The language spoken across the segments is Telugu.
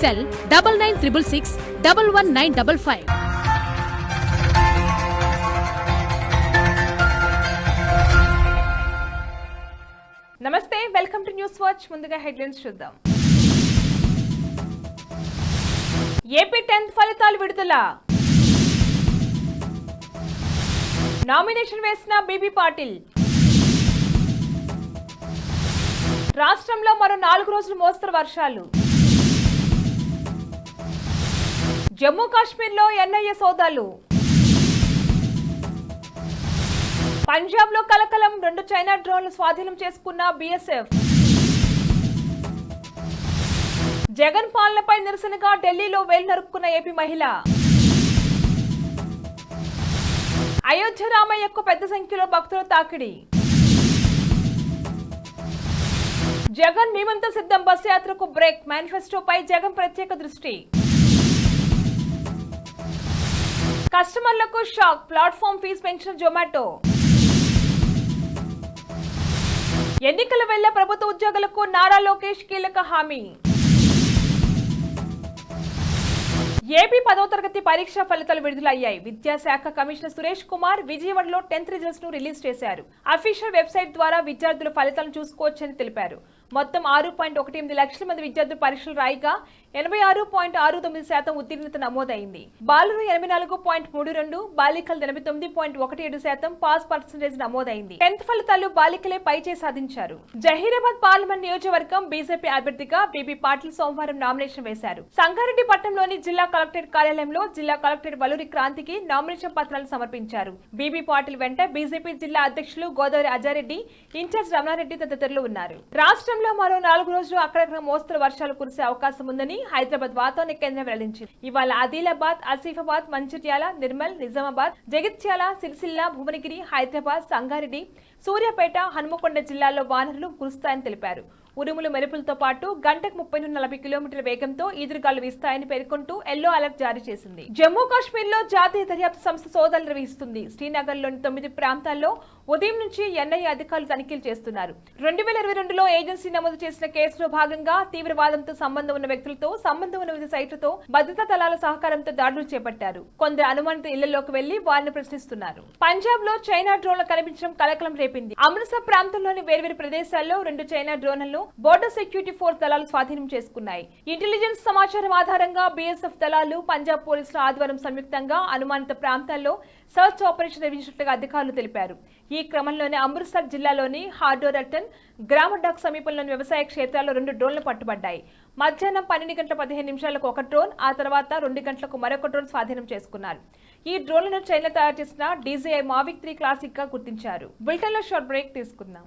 Cell double nine triple six double one nine double five. నమస్తే వెల్కమ్ టు న్యూస్ వాచ్. ముందుగా హెడ్లైన్స్ చూద్దాం. ఏపీ టెన్త్ ఫలితాలు విడుదల. నామినేషన్ వేసిన బీబీ పాటిల్. రాష్ట్రంలో మరో నాలుగు రోజులు మోస్తరు వర్షాలు. జమ్మూ కాశ్మీర్లో ఎన్ఐఏ సోదాలు. పంజాబ్లో కలకలం రెండు చైనా డ్రోన్లు స్వాధీనం చేసుకున్న బీఎస్ఎఫ్. జగన్ పాలనపై నిరసనగా ఢిల్లీలో వేలునరుక్కున్న ఏపీ మహిళ. అయోధ్య రామయ్యకు పెద్ద సంఖ్యలో భక్తుల తాకిడి. జగన్ మేమంతా సిద్ధం బస్సు యాత్రకు బ్రేక్ మేనిఫెస్టోపై జగన్ ప్రత్యేక దృష్టి. కస్టమర్లకు షాక్. ప్లాట్ఫామ్ ఫీజు పెంచిన జొమాటో. ఎన్నికల వేళ ప్రభుత్వ ఉద్యోగులకు నారా లోకేష్ కీలక హామీ. ఏపీ పదో తరగతి పరీక్ష ఫలితాలు విడుదలయ్యాయి. విద్యాశాఖ కమిషనర్ సురేష్ కుమార్ విజయవాడలో టెన్త్ రిజల్ట్స్ను రిలీజ్ చేశారు. అఫీషియల్ వెబ్సైట్ ద్వారా విద్యార్థుల ఫలితాలను చూసుకోవచ్చని తెలిపారు. మొత్తం ఆరు పాయింట్ ఒకటి ఎనిమిది లక్షల మంది విద్యార్థులు పరీక్షలు రాయిగా ఎనభై ఆరు పాయింట్ ఆరు తొమ్మిది శాతం ఉత్తీర్ణత నమోదైంది. బాలురు ఎనభై నాలుగు పాయింట్ మూడు రెండు బాలికలు ఎనభై తొమ్మిది పాయింట్ ఒకటి ఏడు శాతం పాస్ పర్సంటేజ్ నమోదైంది. టెన్త్ ఫలితాలు బాలికలే పైచే సాధించారు. జహీరాబాద్ పార్లమెంట్ నియోజకవర్గం బీజేపీ అభ్యర్థిగా బీబీ పాటిల్ సోమవారం నామినేషన్ వేశారు. సంగారెడ్డి పట్టణంలోని జిల్లా కలెక్టర్ కార్యాలయంలో జిల్లా కలెక్టర్ వలూరి క్రాంతికి నామినేషన్ పత్రాలు సమర్పించారు. బీబీ పాటిల్ వెంట బీజేపీ జిల్లా అధ్యక్షులు గోదావరి అజారెడ్డి ఇన్ఛార్జ్ రమణారెడ్డి తదితరులు ఉన్నారు. రాష్ట్రంలో మరో నాలుగు రోజులు అక్కడక్కడ మోస్తరు వర్షాలు కురిసే అవకాశం ఉందని హైదరాబాద్ వాతావరణ కేంద్రం వెల్లడించింది. ఇవాళ ఆదిలాబాద్ ఆసిఫాబాద్ మంచిర్యాల నిర్మల్ నిజామాబాద్ జగిత్యాల సిరిసిల్ల భువనగిరి హైదరాబాద్ సంగారెడ్డి సూర్యాపేట హనుమకొండ జిల్లాల్లో వానరులు కురుస్తాయని తెలిపారు. ఉరుములు మెరుపులతో పాటు గంటకు ముప్పై నుండి నలభై కిలోమీటర్ల వేగంతో ఈదురుగాలు వీస్తాయని పేర్కొంటూ ఎల్లో అలర్ట్ జారీ చేసింది. జమ్మూ కాశ్మీర్లో జాతీయ దర్యాప్తు సంస్థ సోదాలు నిర్వహిస్తుంది. శ్రీనగర్లోని తొమ్మిది ప్రాంతాల్లో ఉదయం నుంచి ఎన్ఐఏ అధికారులు తనిఖీలు చేస్తున్నారు. రెండు వేల ఇరవై రెండులో ఏజెన్సీ నమోదు చేసిన కేసులో భాగంగా తీవ్రవాదంతో సంబంధం ఉన్న వ్యక్తులతో సంబంధం ఉన్న వివిధ సైట్లతో భద్రతా దళాల సహకారంతో దాడులు చేపట్టారు. కొందరు అనుమానిత ఇళ్ళలోకి వెళ్ళి వారిని ప్రశ్నిస్తున్నారు. పంజాబ్లో చైనా డ్రోన్లు కనిపించడం కలకలం రేపింది. అమృత్సర్ ప్రాంతంలోని వేర్వేరు ప్రదేశాల్లో రెండు చైనా డ్రోన్లను బోర్డర్ సెక్యూరిటీ ఫోర్స్ దళాలు స్వాధీనం చేసుకున్నాయి. ఇంటెలిజెన్స్ సమాచారం ఆధారంగా బీఎస్ఎఫ్ దళాలు పంజాబ్ పోలీసుల ఆధ్వర్యం సంయుక్తంగా అనుమానిత ప్రాంతాల్లో సర్చ్ ఆపరేషన్ నిర్వహించినట్లుగా అధికారులు తెలిపారు. ఈ క్రమంలోనే అమృత్సర్ జిల్లాలోని హార్డోరటన్ గ్రామ డాక్ సమీపంలోని వ్యవసాయ క్షేత్రాల్లో రెండు డ్రోన్లు పట్టుబడ్డాయి. మధ్యాహ్నం పన్నెండు గంటల పదిహేను నిమిషాలకు ఒక డ్రోన్ ఆ తర్వాత రెండు గంటలకు మరొక డ్రోన్ స్వాధీనం చేసుకున్నారు. ఈ డ్రోన్లను చైనా తయారు చేసిన డీజీఐ మావిక్ త్రీ క్లాసిక్గా గుర్తించారు. బులెటిన్లో షార్ట్ బ్రేక్ తీసుకుందాం.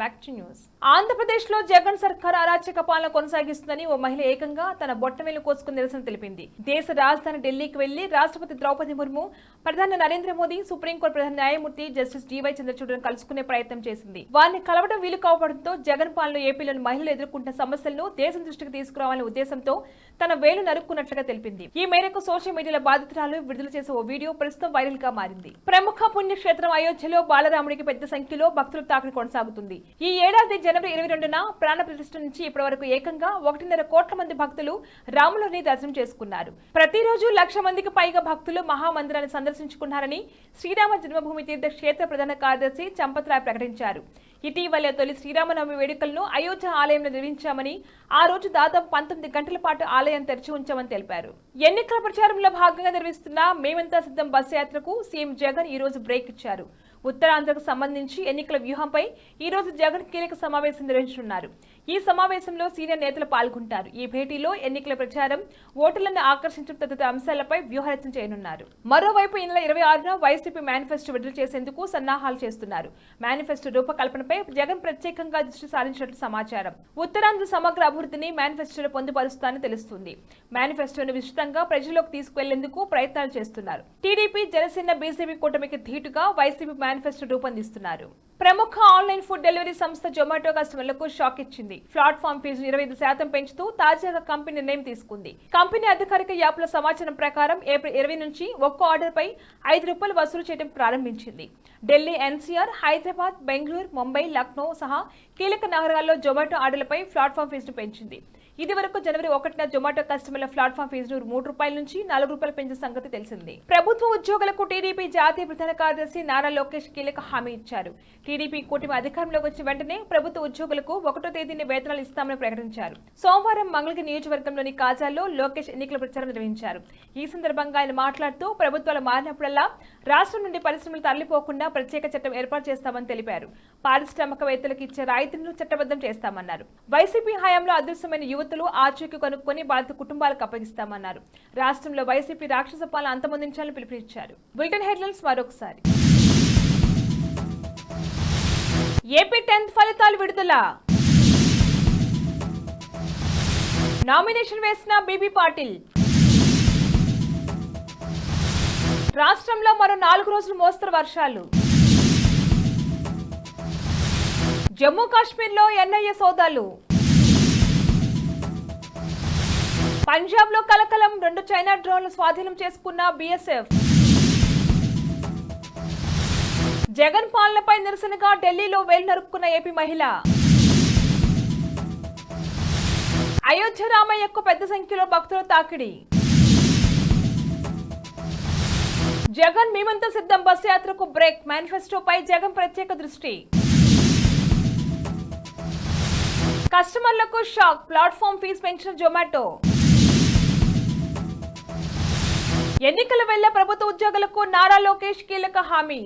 Back to news ఆంధ్రప్రదేశ్లో జగన్ సర్కార్ అరాచక పాలన కొనసాగిస్తుందని ఓ మహిళ ఏకంగా తన బొట్టమేలు కోసుకుని నిరసన తెలిపింది. దేశ రాజధాని ఢిల్లీకి వెళ్ళి రాష్ట్రపతి ద్రౌపది ముర్ము ప్రధాని నరేంద్ర మోదీ సుప్రీంకోర్టు ప్రధాన న్యాయమూర్తి జస్టిస్ డివై చంద్రచూడను కలుసుకునే ప్రయత్నం చేసింది. వారిని కలవడం వీలు కావడంతో జగన్ పాలన ఏపీలోని మహిళలు ఎదుర్కొంటున్న సమస్యలను దేశం దృష్టికి తీసుకురావాలనే ఉద్దేశంతో తన వేలు నరుక్కున్నట్లుగా తెలిపింది. ఈ మేరకు సోషల్ మీడియాలో బాధితురాలు విడుదల చేసే ఓ వీడియో ప్రస్తుతం వైరల్గా మారింది. ప్రముఖ పుణ్యక్షేత్రం అయోధ్యలో బాలరాముడికి పెద్ద సంఖ్యలో భక్తులు తాకిడి కొనసాగుతుంది. ఈ ఏడాది జనవరి ఇరవై రెండున ప్రాణ ప్రతిష్ఠ నుంచి ఇప్పటి వరకు ఏకంగా ఒకటిన్నర కోట్ల మంది భక్తులు రాములని దర్శనం చేసుకున్నారు. ప్రతిరోజు లక్ష మందికి పైగా భక్తులు మహామందిరాన్ని సందర్శించుకున్నారని శ్రీరామ జన్మభూమి తీర్థ క్షేత్ర ప్రధాన కార్యదర్శి చంపత్రాయ్ ప్రకటించారు. ఇటీవలే తొలి శ్రీరామనవమి వేడుకలను అయోధ్య ఆలయంలో నిర్వహించామని ఆ రోజు దాదాపు పంతొమ్మిది గంటల పాటు ఆలయం తెరిచి ఉంచామని తెలిపారు. ఎన్నికల ప్రచారంలో భాగంగా నిర్వహిస్తున్న మేమంతా సిద్ధం బస్సు యాత్రకు సీఎం జగన్ ఈ రోజు బ్రేక్ ఇచ్చారు. ఉత్తరాంధ్రకు సంబంధించి ఎన్నికల వ్యూహంపై ఈ రోజు జగన్ కీలక సమావేశం నిర్వహించనున్నారు. ఈ సమావేశంలో సీనియర్ నేతలు పాల్గొంటారు. ఈ భేటీలో ఎన్నికల ప్రచారం ఓటర్లను ఆకర్షించడం తదితర అంశాలపై వ్యూహరచన చేయనున్నారు. మరోవైపు ఈ నెల ఇరవై ఆరున వైసీపీ మేనిఫెస్టో విడుదల చేసేందుకు సన్నాహాలు చేస్తున్నారు. మేనిఫెస్టో రూపకల్పనపై జగన్ ప్రత్యేకంగా దృష్టి సారించినట్లు సమాచారం. ఉత్తరాంధ్ర సమగ్ర అభివృద్ధిని మేనిఫెస్టోలో పొందుపరుస్తానని తెలుస్తుంది. మేనిఫెస్టోను విస్తృతంగా ప్రజల్లోకి తీసుకువెళ్ళేందుకు ప్రయత్నాలు చేస్తున్నారు. టీడీపీ జనసేన బీజేపీ కూటమికి ధీటుగా వైసీపీ మేనిఫెస్టో రూపొందిస్తున్నారు. ప్రముఖ ఆన్లైన్ ఫుడ్ డెలివరీ సంస్థ జొమాటో కస్టమర్లకు షాక్ ఇచ్చింది. ప్లాట్ఫామ్ ఫీజు ఇరవై ఐదు శాతం పెంచుతూ తాజాగా కంపెనీ నిర్ణయం తీసుకుంది. కంపెనీ అధికారిక యాప్ల సమాచారం ప్రకారం ఏప్రిల్ ఇరవై నుంచి ఒక్కో ఆర్డర్పై ఐదు రూపాయలు వసూలు చేయడం ప్రారంభించింది. ఢిల్లీ ఎన్సీఆర్ హైదరాబాద్ బెంగళూరు ముంబై లక్నో సహా కీలక నగరాల్లో జొమాటో ఆర్డర్లపై ప్లాట్ఫామ్ ఫీజును పెంచింది. ఇది వరకు జనవరి ఒకటిన జొమాటో కస్టమర్ల ప్లాట్ఫామ్ ఫీజును మూడు రూపాయల నుంచి నాలుగు రూపాయలు పెంచిన సంగతి తెలిసింది. ప్రభుత్వ ఉద్యోగులకు టీడీపీ జాతీయ ప్రధాన కార్యదర్శి నారా లోకేష్ కీలక హామీ ఇచ్చారు. టీడీపీ కూటమి అధికారంలోకి వచ్చిన వెంటనే ప్రభుత్వ ఉద్యోగులకు ఒకటో తేదీని వేతనాలు ఇస్తామని ప్రకటించారు. సోమవారం మంగళగి నియోజకవర్గంలోని కాజాల్లో లోకేష్ ఎన్నికల ప్రచారం నిర్వహించారు. ఈ సందర్భంగా ఆయన మాట్లాడుతూ ప్రభుత్వాలు మారినప్పుడల్లా రాష్ట్రం నుండి పరిశ్రమలు తరలిపోకుండా ప్రత్యేక చట్టం ఏర్పాటు చేస్తామని తెలిపారు. పారిశ్రామికవేత్తలకు ఇచ్చే రాయితీలను చట్టబద్ధం చేస్తామన్నారు. వైసీపీ హయాంలో అదృశ్యమైన యువతులు ఆచూకీ కనుక్కొని బాధిత కుటుంబాలకు అప్పగిస్తామన్నారు. రాష్ట్రంలో వైసీపీ రాక్షస పాలన అంతమొందించాలని పిలుపునిచ్చారు. బులెటిన్ హెడ్లైన్స్ మరొకసారి. ఏపీ టెన్త్ ఫలితాలు విడుదల. నామినేషన్ వేసిన బీబీ పాటిల్. రాష్ట్రంలో మరో నాలుగు రోజులు మోస్తరు వర్షాలు. జమ్మూ కాశ్మీర్లో ఎన్ఐఏ సోదాలు. పంజాబ్లో కలకలం రెండు చైనా డ్రోన్లు స్వాధీనం చేసుకున్న బీఎస్ఎఫ్. జగన్ పాలనపై నిరసనగా ఢిల్లీలో వేలు నరుక్కున్న ఏపీ మహిళ. అయోధ్య రామయ్యకు పెద్ద సంఖ్యలో భక్తుల తాకిడి. జగన్ మేమంతా సిద్ధం. బస్సు యాత్రకు బ్రేక్. మేనిఫెస్టోపై జగన్ ప్రత్యేక దృష్టి. కస్టమర్లకు షాక్. ప్లాట్ఫామ్ ఫీజు పెంచిన జొమాటో. ఎన్నికల వేళ ప్రభుత్వ ఉద్యోగులకు నారా లోకేష్ కీలక హామీ.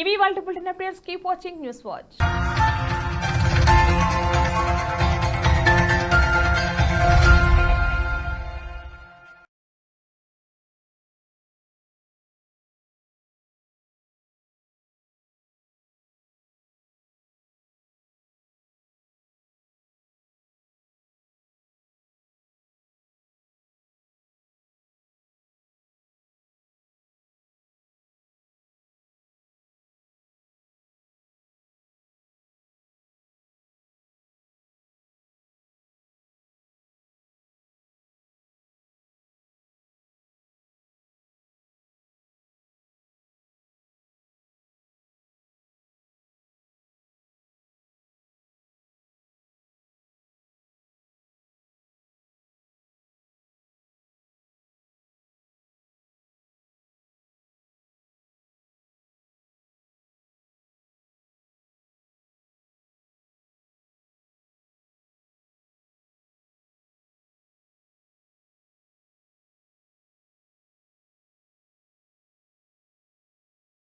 ఇవి వాళ్ళు bulletin updates. Keep watching news watch.